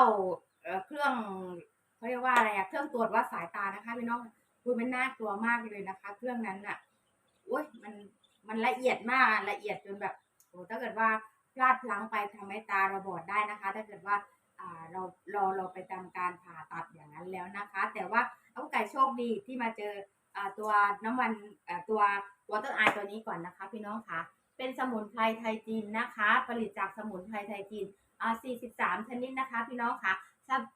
เอาเครื่องเขาเรียกว่าอะไรอะเครื่องตรวจวัดสายตานะคะพี่น้องคุณมันน่ากลัวมากเลยนะคะ เครื่องนั้นอะโอ้ยมันมันละเอียดมากละเอียดจนแบบโอ้ถ้าเกิดว่าพลาดพลั้งไปทำให้ตาเราบอดได้นะคะ ถ้าเกิดว่าอ่าเราเราเราไปทำการผ่าตัดอย่างนั้นแล้วนะคะ แต่ว่าเอาไก่โชคดีที่มาเจออ่าตัวน้ำมันอ่าตัววอเตอร์ไอตัวนี้ก่อนนะคะ พี่น้องคะเป็นสมุนไพรไทยจีนนะคะ ผลิตจากสมุนไพรไทยจีน 43 ชนิดนะคะ พี่น้องคะ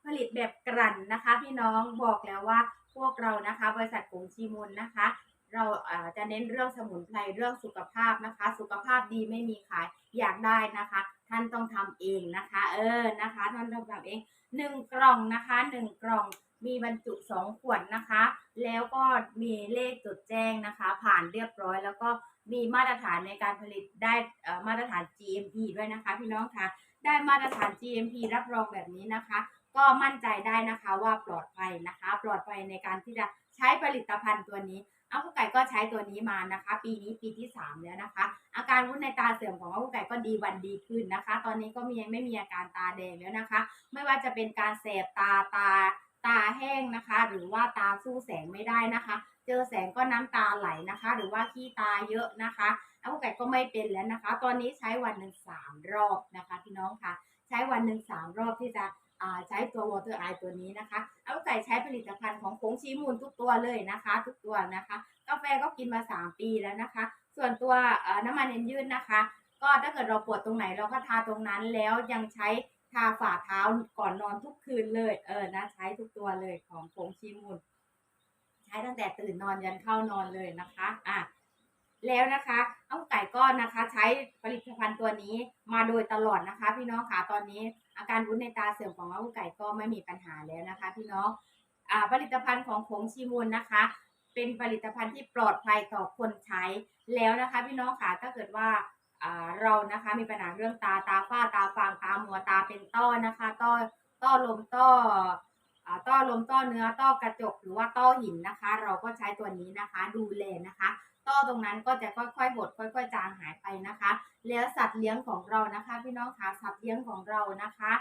ผลิตแบบกลั่นนะคะ พี่น้องบอกแล้วว่าพวกเรานะคะ บริษัทกงชีมุนนะคะ เราอ่าจะเน้นเรื่องสมุนไพรเรื่องสุขภาพนะคะ สุขภาพดีไม่มีขายอยากได้นะคะ ท่านต้องทำเองนะคะ เออนะคะ ท่านต้องทำเองหนึ่งกล่องนะคะหนึ่งกล่องมีบรรจุสองขวดนะคะ แล้วก็มีเลขจดแจ้งนะคะ ผ่านเรียบร้อย แล้วก็มีมาตรฐานในการผลิตได้มาตรฐาน GMP ด้วยนะคะ พี่น้องคะ ได้มาตรฐาน GMP รับรองแบบนี้นะคะ ก็มั่นใจได้นะคะว่าปลอดภัยนะคะ ปลอดภัยในการที่จะใช้ผลิตภัณฑ์ตัวนี้เอาผู้ไก่ก็ใช้ตัวนี้มานะคะ ปีนี้ปีที่ 3 แล้วนะคะ อาการวุ้นในตาเสื่อมของอาผู้ไก่ก็ดีวันดีขึ้นนะคะ ตอนนี้ก็มีไม่มีอาการตาแดงแล้วนะคะ ไม่ว่าจะเป็นการแสบตาตาตาแห้งนะคะ หรือว่าตาสู้แสงไม่ได้นะคะ เจอแสงก็น้ำตาไหลนะคะ หรือว่าขี้ตาเยอะนะคะอาผู้ไก่ก็ไม่เป็นแล้วนะคะ ตอนนี้ใช้วันหนึ่งสามรอบนะคะพี่น้องคะใช้วันหนึ่งสามรอบที่จะใช้ตัว Water Eye ตัวนี้นะคะเอาไก่ใช้ผลิตภัณฑ์ของผงชีมูลทุกตัวเลยนะคะ ทุกตัวนะคะ กาแฟก็กินมา 3 ปีแล้วนะคะ ส่วนตัวน้ำมันเย็นยืดนะคะ ก็ถ้าเกิดเราปวดตรงไหนเราก็ทาตรงนั้นแล้วยังใช้ทาฝ่าเท้าก่อนนอนทุกคืนเลย เออนะใช้ทุกตัวเลยของผงชีมูล ใช้ตั้งแต่ตื่นนอนยันเข้านอนเลยนะคะอะแล้วนะคะเอาไก่ก็นะคะ ใช้ผลิตภัณฑ์ตัวนี้มาโดยตลอดนะคะ พี่น้องค่ะตอนนี้ อาการวุ้นในตาเสื่อมของอาไก่ก็ไม่มีปัญหาแล้วนะคะ พี่น้องอ่าผลิตภัณฑ์ของผงชีมูลนะคะ เป็นผลิตภัณฑ์ที่ปลอดภัยต่อคนใช้แล้วนะคะ พี่น้องค่ะถ้าเกิดว่าอ่าเรานะคะมีปัญหาเรื่องตาตาฝ้าตาฟางตามัวตาเป็นต้อนะคะ ต้อต้อลมต้อ ต้อลมต้อเนื้อต้อกระจกหรือว่าต้อหินนะคะ เราก็ใช้ตัวนี้นะคะดูแลนะคะ ต้อตรงนั้นก็จะค่อยๆหดค่อย ๆ จางหายไปนะคะ แล้วสัตว์เลี้ยงของเรานะคะ พี่น้องคะสัตว์เลี้ยงของเรานะคะ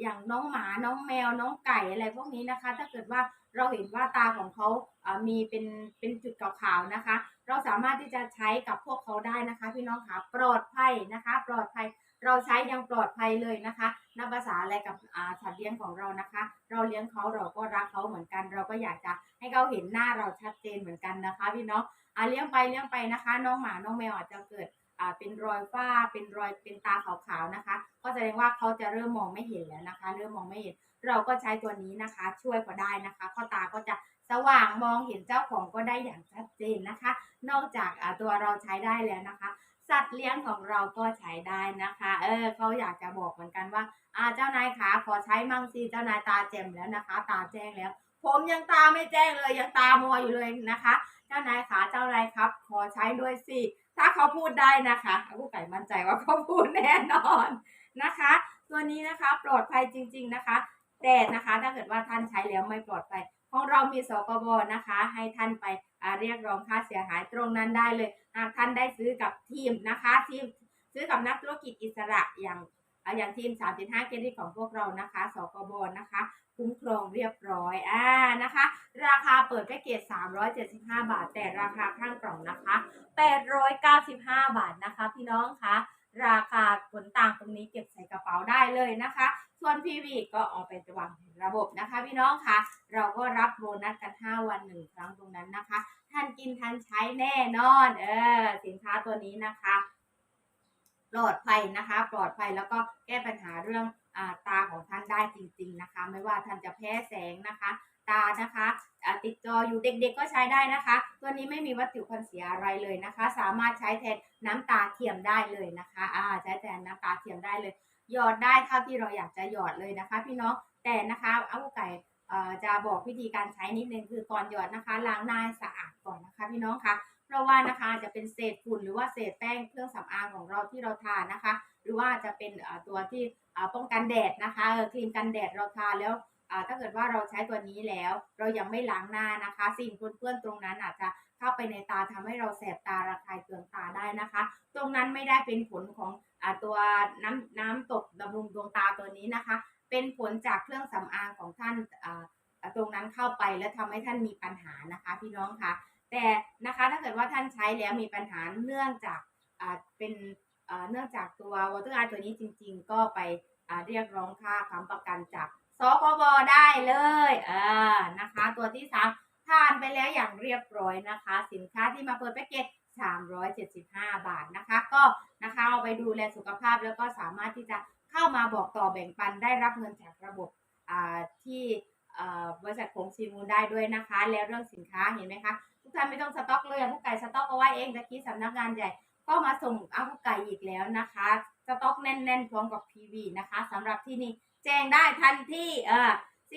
อย่างน้องหมาน้องแมวน้องไก่อะไรพวกนี้นะคะ ถ้าเกิดว่าเราเห็นว่าตาของเขาอ่ามีเป็นเป็นจุดขาวๆนะคะ เราสามารถที่จะใช้กับพวกเขาได้นะคะ พี่น้องคะปลอดภัยนะคะ ปลอดภัย เราใช้ยังปลอดภัยเลยนะคะนับภาษาอะไรกับสัตว์เลี้ยงของเรานะคะ เราเลี้ยงเขาเราก็รักเขาเหมือนกัน เราก็อยากจะให้เขาเห็นหน้าเราชัดเจนเหมือนกันนะคะพี่น้องอ่าเลี้ยงไปเลี้ยงไปนะคะ น้องหมาน้องแมวอาจจะเกิดอ่าเป็นรอยฝ้าเป็นรอยเป็นตาขาวๆนะคะ ก็แสดงว่าเขาจะเริ่มมองไม่เห็นแล้วนะคะ เริ่มมองไม่เห็นเราก็ใช้ตัวนี้นะคะ ช่วยก็ได้นะคะข้อตาก็จะ สว่างมองเห็นเจ้าของก็ได้อย่างชัดเจนนะคะ นอกจากตัวเราใช้ได้แล้วนะคะ สัตว์เลี้ยงของเราก็ใช้ได้นะคะ เออเขาอยากจะบอกเหมือนกันว่าอ่าเจ้านายขาขอใช้มั่งสิเจ้านายตาแจ่มแล้วนะคะ ตาแจ้งแล้ว ผมยังตาไม่แจ้งเลยยังตามัวอยู่เลยนะคะ เจ้านายขาเจ้านายครับ ขอใช้ด้วยสิถ้าเขาพูดได้นะคะผู้ไก่มั่นใจว่าเขาพูดแน่นอนนะคะ ตัวนี้นะคะปลอดภัยจริง ๆนะคะ แต่นะคะถ้าเกิดว่าท่านใช้แล้วไม่ปลอดภัย ของเรามีสกบนะคะ ให้ท่านไปเรียกร้องค่าเสียหายตรงนั้นได้เลย หากท่านได้ซื้อกับทีมนะคะทีมซื้อกับนักธุรกิจอิสระอย่างอย่างทีม 3.5เครดิตของพวกเรานะคะ สกบนะคะ คุ้มครองเรียบร้อยอ่านะคะ ราคาเปิดแพ็กเกจ 375 บาท แต่ราคาข้างกล่องนะคะ 895 บาทนะคะ พี่น้องคะ ราคาผลต่างตรงนี้เก็บใส่กระเป๋าได้เลยนะคะ ส่วนพีวีก็เอาไปวางระบบนะคะ พี่น้องคะเราก็รับโบนัสกัน 5 วันหนึ่งครั้งตรงนั้นนะคะท่านกินท่านใช้แน่นอนเออสินค้าตัวนี้นะคะ ปลอดภัยนะคะ ปลอดภัยแล้วก็แก้ปัญหาเรื่องอาตาของท่านได้จริง ๆนะคะ ไม่ว่าท่านจะแพ้แสงนะคะ ตานะคะติดจออยู่เด็กๆก็ใช้ได้นะคะ ตัวนี้ไม่มีวัตถุกันเสียอะไรเลยนะคะ สามารถใช้แทนน้ำตาเทียมได้เลยนะคะอ่าใช้แทนน้ำตาเทียมได้เลย หยอดได้เท่าที่เราอยากจะหยอดเลยนะคะ พี่น้องแต่นะคะเอาไก่เอ่อจะบอกวิธีการใช้นิดนึงคือก่อนหยอดนะคะล้างหน้าสะอาดก่อนนะคะพี่น้องคะเพราะว่านะคะจะเป็นเศษฝุ่นหรือว่าเศษแป้งเครื่องสำอางของเราที่เราทานนะคะ หรือว่าจะเป็นตัวที่ป้องกันแดดนะคะครีมกันแดดเราทาแล้วถ้าเกิดว่าเราใช้ตัวนี้แล้ว เรายังไม่ล้างหน้านะคะ สิ่งเปื้อนตรงนั้นอาจจะ เข้าไปในตาทำให้เราแสบตาระคายเคืองตาได้นะคะ ตรงนั้นไม่ได้เป็นผลของอตัวน้ำน้ำตกบำรุงดวงตาตัวนี้นะคะ เป็นผลจากเครื่องสำอางของท่านตรงนั้นเข้าไปแล้วทำให้ท่านมีปัญหานะคะพี่น้องคะแต่นะคะถ้าเกิดว่าท่านใช้แล้วมีปัญหาเนื่องจากเป็นเนื่องจากตัววอเตอร์ไอตัวนี้จริง ๆ ก็ไปเรียกร้องค่าค้ำประกันจากสคบได้เลยเออนะคะ ตัวที่สาม ทานไปแล้วอย่างเรียบร้อยนะคะ สินค้าที่มาเปิดแพ็กเกจ375 บาทนะคะ ก็นะคะเอาไปดูแลสุขภาพแล้วก็สามารถที่จะเข้ามาบอกต่อแบ่งปันได้รับเงินจากระบบอ่าที่อ่าบริษัทของซีมูลได้ด้วยนะคะ แล้วเรื่องสินค้าเห็นไหมคะทุกท่านไม่ต้องสต็อกเลยผู้ไก่สต็อกเอาไว้เองตะกี้สำนักงานใหญ่ก็มาส่งอาผู้ไก่อีกแล้วนะคะสต็อกแน่นๆพร้อมกับ PV นะคะสำหรับที่นี่แจ้งได้ทันทีเออ